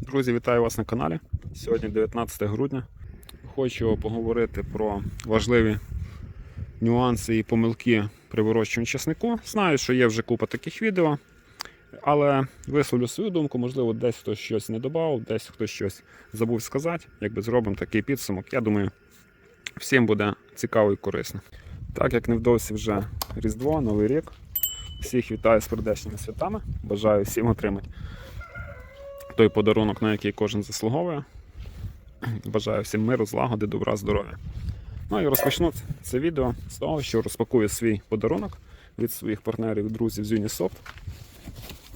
Друзі, вітаю вас на каналі. Сьогодні 19 грудня. Хочу поговорити про важливі нюанси і помилки при вирощуванні часнику. Знаю, що є вже купа таких відео, але висловлю свою думку, можливо, десь хтось щось не додав, десь хтось щось забув сказати. Якби зробимо такий підсумок, я думаю, всім буде цікаво і корисно. Так як невдовзі вже Різдво, Новий рік. Всіх вітаю з прийдешніми святами. Бажаю всім отримати той подарунок, на який кожен заслуговує. Бажаю всім миру, злагоди, добра, здоров'я. Ну і розпочну це відео з того, що розпакую свій подарунок від своїх партнерів, друзів з Unisoft.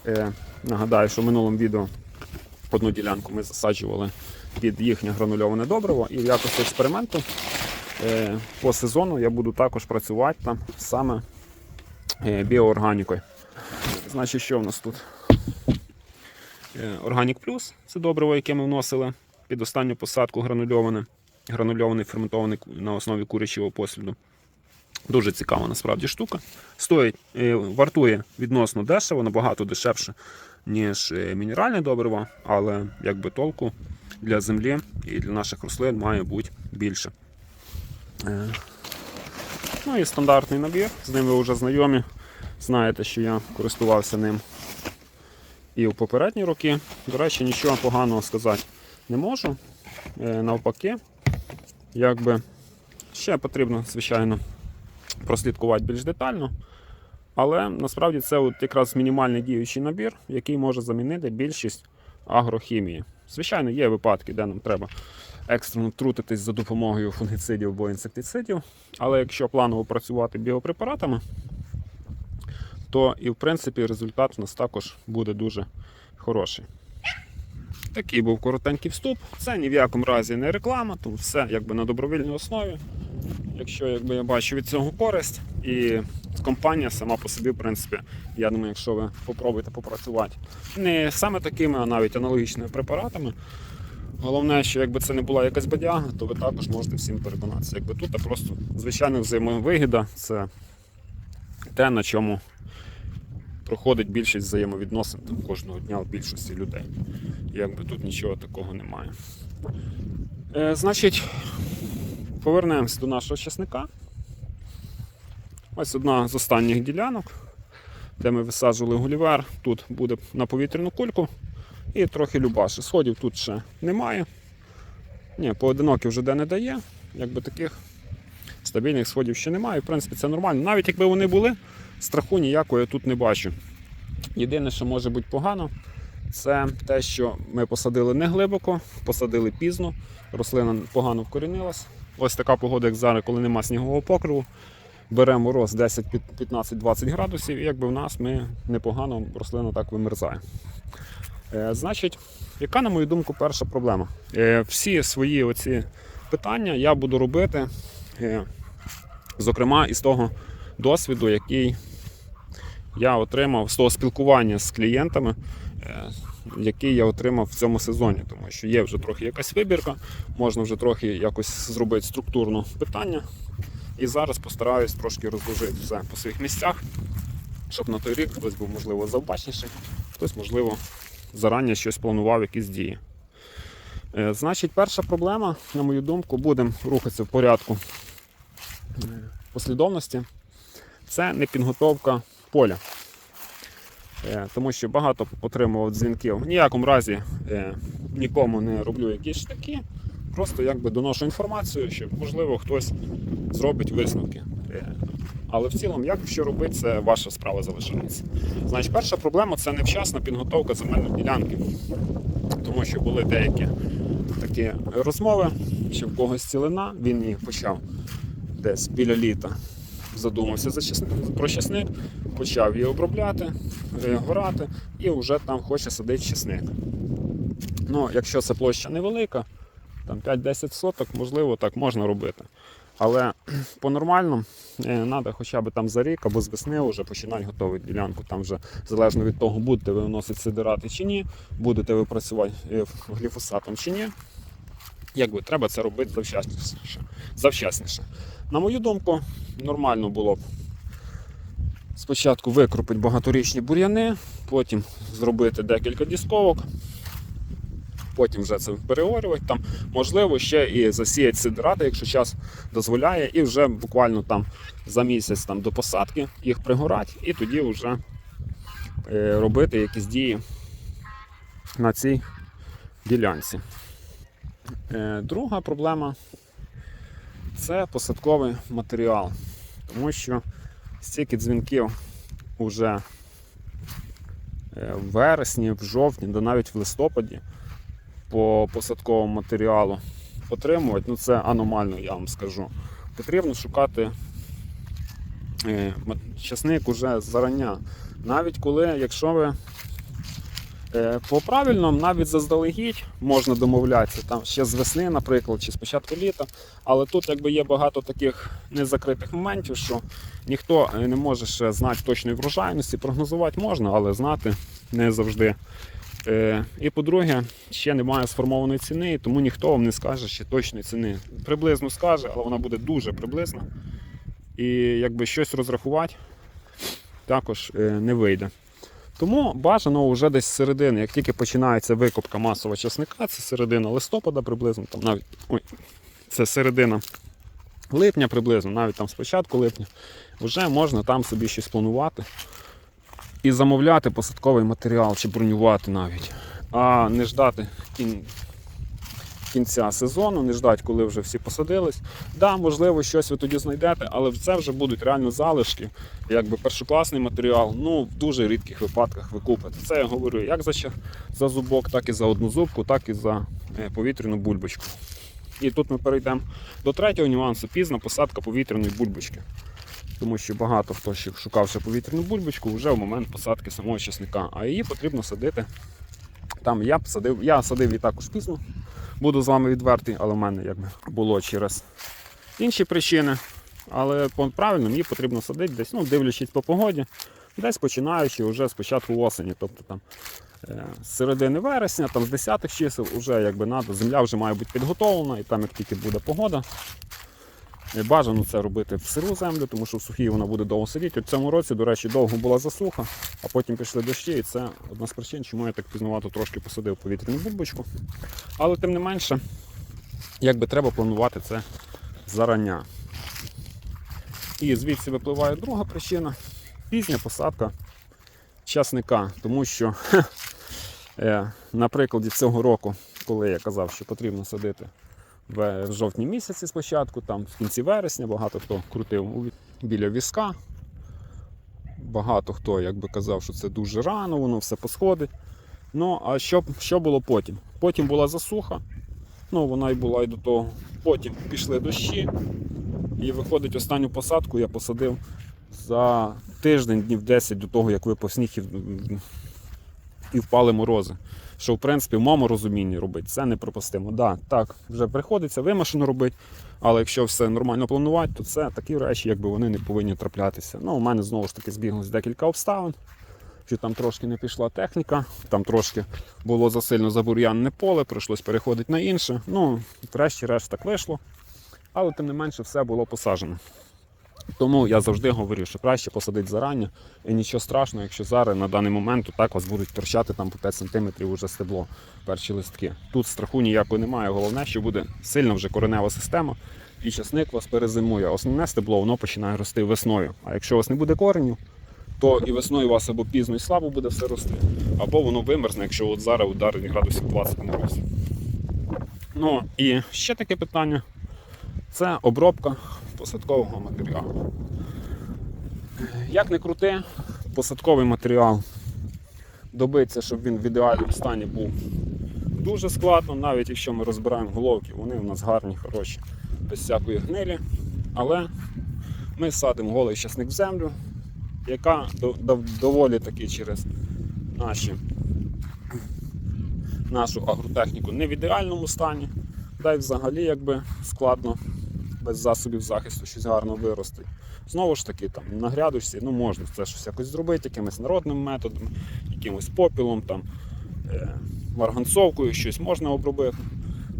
Е, нагадаю, що в минулому відео одну ділянку ми засаджували під їхнє гранульоване добриво, і в якості експерименту е, по сезону я буду також працювати там саме е, біоорганікою. Значить, що в нас тут? Органік Плюс це добриво, яке ми вносили під останню посадку гранульоване, гранульований ферментований на основі курячого посліду. Дуже цікава насправді штука. Стоїть, е, вартує відносно дешево, набагато дешевше, ніж е, мінеральне добриво, але якби толку для землі і для наших рослин має бути більше. Е, Ну і стандартний набір, з ним ви вже знайомі. Знаєте, що я користувався ним і в попередні роки. До речі, нічого поганого сказати не можу. Е, Навпаки, якби ще потрібно, звичайно, прослідкувати більш детально. Але насправді це от якраз мінімальний діючий набір, який може замінити більшість агрохімії. Звичайно, є випадки, де нам треба екстрено трутитись за допомогою фунгіцидів або інсектицидів. Але якщо планово працювати біопрепаратами, то і в принципі результат у нас також буде дуже хороший. Такий був коротенький вступ. Це ні в якому разі не реклама, тому все якби на добровільній основі. Якщо якби, я бачу від цього користь, і компанія сама по собі, в принципі, я думаю, якщо ви попробуєте попрацювати не саме такими, а навіть аналогічними препаратами. Головне, що якби це не була якась бадяга, то ви також можете всім переконатися. Якби тут просто звичайно взаємовигіда це те, на чому проходить більшість взаємовідносин там, кожного дня у більшості людей. Якби тут нічого такого немає. Е, значить, повернемось до нашого часника. Ось одна з останніх ділянок, де ми висаджували гулівер. Тут буде на повітряну кульку і трохи любаші. Сходів тут ще немає. Ні, поодинокі вже де не дає. Якби таких стабільних сходів ще немає. В принципі, це нормально. Навіть якби вони були, страху ніякого я тут не бачу. Єдине, що може бути погано, це те, що ми посадили не глибоко, посадили пізно, рослина погано вкорінилась. Ось така погода, як зараз, коли нема снігового покриву. Беремо мороз 10, 15, 20 градусів, і якби в нас ми непогано рослина так вимерзає. Е, значить, яка, на мою думку, перша проблема? Е, всі свої оці питання я буду робити, е, зокрема, із того досвіду, який я отримав з того спілкування з клієнтами, е, який я отримав в цьому сезоні, тому що є вже трохи якась вибірка, можна вже трохи якось зробити структурно питання. І зараз постараюсь трошки розложити все по своїх місцях, щоб на той рік хтось був, можливо, завбачніший, хтось, можливо, зарані щось планував, якісь дії. Е, Значить, перша проблема, на мою думку, будемо рухатися в порядку е, послідовності. Це не підготовка поля. Е, Тому що багато отримував дзвінків. В ніякому разі е, нікому не роблю якісь штаки. Просто якби доношу інформацію, щоб можливо хтось зробить висновки. Е, Але в цілому, як що робити, це ваша справа залишається. Значить, перша проблема це невчасна підготовка земельної ділянки. Тому що були деякі такі розмови, що в когось цілина, він її почав десь біля літа. Задумався за часник, про часник, почав її обробляти, горати і вже там хоче садити часник. Ну, якщо це площа невелика, там 5-10 соток, можливо, так можна робити. Але по-нормальному треба хоча б там за рік або з весни вже починати готувати ділянку. Там вже залежно від того, будете ви вносити сидирати чи ні, будете ви працювати е, гліфосатом чи ні. Якби треба це робити завчасніше. завчасніше. На мою думку, нормально було б спочатку викрупити багаторічні бур'яни, потім зробити декілька дісковок, потім вже це переорювати. Там, можливо, ще і засіяти сидирати, якщо час дозволяє, і вже буквально там за місяць там, до посадки їх пригорать, і тоді вже е, робити якісь дії на цій ділянці. Е, друга проблема це посадковий матеріал, тому що стільки дзвінків уже е, в вересні, в жовтні, да навіть в листопаді по посадковому матеріалу отримувати, ну це аномально, я вам скажу. Потрібно шукати е, часник уже зарання. Навіть коли, якщо ви по правильному, навіть заздалегідь можна домовлятися, там ще з весни, наприклад, чи з початку літа. Але тут якби є багато таких незакритих моментів, що ніхто е, не може ще знати точної врожайності, прогнозувати можна, але знати не завжди. Е, І по-друге, ще немає сформованої ціни, тому ніхто вам не скаже ще точної ціни. Приблизно скаже, але вона буде дуже приблизна. І якби щось розрахувати також е, не вийде. Тому бажано вже десь з середини, як тільки починається викопка масового часника, це середина листопада приблизно, там навіть ой, це середина липня приблизно, навіть там спочатку липня, вже можна там собі щось планувати і замовляти посадковий матеріал чи бронювати навіть, а не ждати кін... кінця сезону, не ждати, коли вже всі посадились. Да, можливо, щось ви тоді знайдете, але це вже будуть реально залишки, якби першокласний матеріал. Ну, в дуже рідких випадках ви купите. Це я говорю як за, за зубок, так і за одну зубку, так і за е, повітряну бульбочку. І тут ми перейдемо до третього нюансу пізна посадка повітряної бульбочки. Тому що багато хто ще шукав ще повітряну бульбочку вже в момент посадки самого часника, а її потрібно садити. Там я б садив, я садив її також пізно, буду з вами відвертий, але в мене якби було через інші причини. Але правильно її потрібно садити десь, ну, дивлячись по погоді, десь починаючи вже з початку осені. Тобто там е, з середини вересня, там з 10 чисел, вже якби надо, земля вже має бути підготовлена, і там як тільки буде погода. Бажано це робити в сиру землю, тому що в сухій вона буде довго сидіти. От цьому році, до речі, довго була засуха, а потім пішли дощі, і це одна з причин, чому я так пізнувато трошки посадив повітряну бульбочку. Але тим не менше, якби треба планувати це зарання. І звідси випливає друга причина пізня посадка часника. Тому що е, на прикладі цього року, коли я казав, що потрібно садити в, жовтні місяці спочатку, там в кінці вересня багато хто крутив біля візка. Багато хто якби казав, що це дуже рано, воно все посходить. Ну, а що, що було потім? Потім була засуха, ну вона і була і до того. Потім пішли дощі, і виходить, останню посадку я посадив за тиждень, днів 10 до того, як випав сніг і, і впали морози. Що, в принципі, в моєму розумінні робити це неприпустимо. Да, так, вже приходиться вимушено робити, але якщо все нормально планувати, то це такі речі, якби вони не повинні траплятися. Ну, у мене знову ж таки збіглось декілька обставин. Що там трошки не пішла техніка, там трошки було засильно забур'янне поле, прийшлось переходити на інше. Ну, врешті-решт так вийшло але тим не менше все було посаджено. Тому я завжди говорю, що краще посадити зарані, і нічого страшного, якщо зараз на даний момент так вас будуть торчати там по 5 см уже стебло, перші листки. Тут страху ніякого немає. Головне, що буде сильна вже коренева система, і часник вас перезимує. Основне стебло воно починає рости весною. А якщо у вас не буде коренів, то і весною у вас або пізно і слабо буде все рости, або воно вимерзне, якщо от зараз ударить градусів 20 мороз. Ну і ще таке питання це обробка посадкового матеріалу. Як не крути, посадковий матеріал добиться, щоб він в ідеальному стані був дуже складно, навіть якщо ми розбираємо головки, вони у нас гарні, хороші, без всякої гнилі. Але ми садимо голий часник в землю, яка до- до- доволі таки через наші, нашу агротехніку не в ідеальному стані, да й взагалі якби складно без засобів захисту щось гарно виростить. Знову ж таки, там на грядочці ну, можна це щось якось зробити, якимись народними методами, якимось попілом, там, е, марганцовкою, щось можна обробити.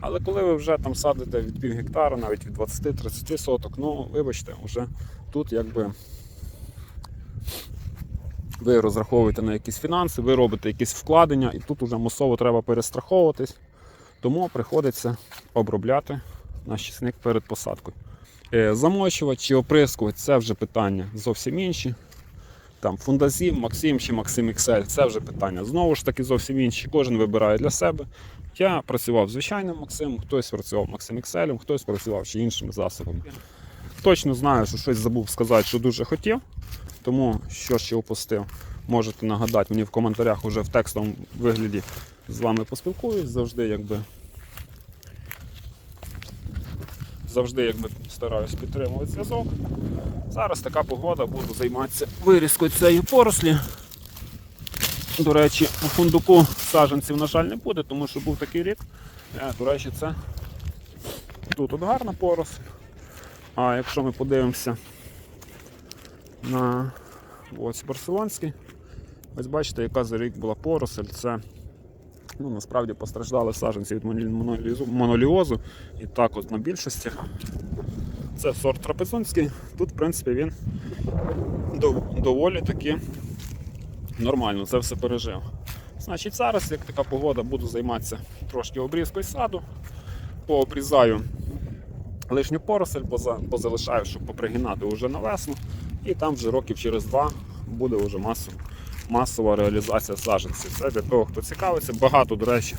Але коли ви вже там садите від пів гектара, навіть від 20-30 соток, ну вибачте, вже тут якби ви розраховуєте на якісь фінанси, ви робите якісь вкладення, і тут вже масово треба перестраховуватись. Тому приходиться обробляти наш чесник перед посадкою. Е, Замочувати чи оприскувати це вже питання зовсім інші. Там фундазім, Максим чи Максим XL, це вже питання. Знову ж таки, зовсім інші. Кожен вибирає для себе. Я працював звичайним Максимом, хтось працював Максим XL, хтось працював ще іншими засобами. Точно знаю, що щось забув сказати, що дуже хотів. Тому що ще опустив, можете нагадати мені в коментарях уже в текстовому вигляді з вами поспілкуюсь. Завжди якби завжди якби стараюсь підтримувати зв'язок. Зараз така погода, буду займатися вирізкою цієї порослі. До речі, у фундуку саджанців, на жаль, не буде, тому що був такий рік. Е, До речі, це тут от гарна поросль. А якщо ми подивимося на ось барселонський, ось бачите, яка за рік була поросль. Це ну, насправді постраждали саджанці від моноліозу. І так от на більшості. Це сорт трапезунський. Тут, в принципі, він доволі таки нормально це все пережив. Значить, зараз, як така погода, буду займатися трошки обрізкою саду. Пообрізаю лишню поросль, поза- позалишаю, щоб попригинати вже на весну. І там вже років через два буде вже масово, масова реалізація саджанців. Це для того, хто цікавиться. Багато, до речі,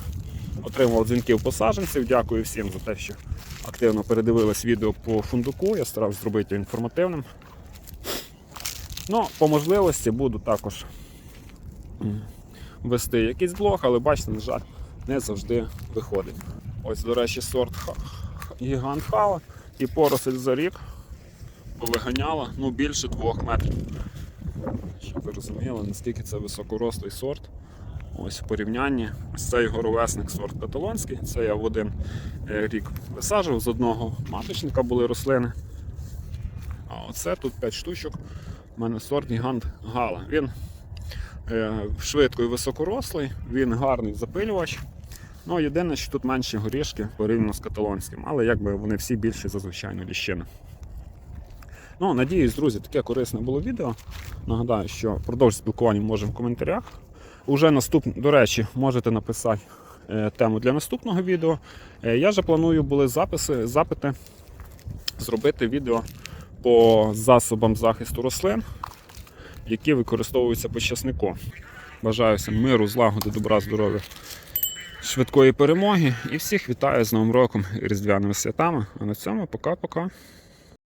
отримував дзвінків по саджанців. Дякую всім за те, що активно передивились відео по фундуку. Я старався зробити інформативним. Ну, по можливості буду також вести якийсь блог, але бачите, на жаль, не завжди виходить. Ось, до речі, сорт гігант хава і поросль за рік повиганяла ну, більше двох метрів. Ви розуміли, наскільки це високорослий сорт. Ось в порівнянні. Ось цей горовесник сорт каталонський. Це я в один е, рік висаджував з одного маточника були рослини. А оце тут 5 штучок. У мене сорт гігант Гала. Він е, швидко і високорослий, він гарний запилювач. Ну, єдине, що тут менші горішки порівняно з каталонським, але якби вони всі більші за звичайну ліщину. Ну, надіюсь, друзі, таке корисне було відео. Нагадаю, що продовж спілкування можемо в коментарях. Уже наступне, до речі, можете написати е, тему для наступного відео. Е, я же планую були записи, запити зробити відео по засобам захисту рослин, які використовуються по часнику. Бажаю всім миру, злагоди, добра, здоров'я, швидкої перемоги і всіх вітаю з Новим роком і Різдвяними святами. А на цьому пока-пока.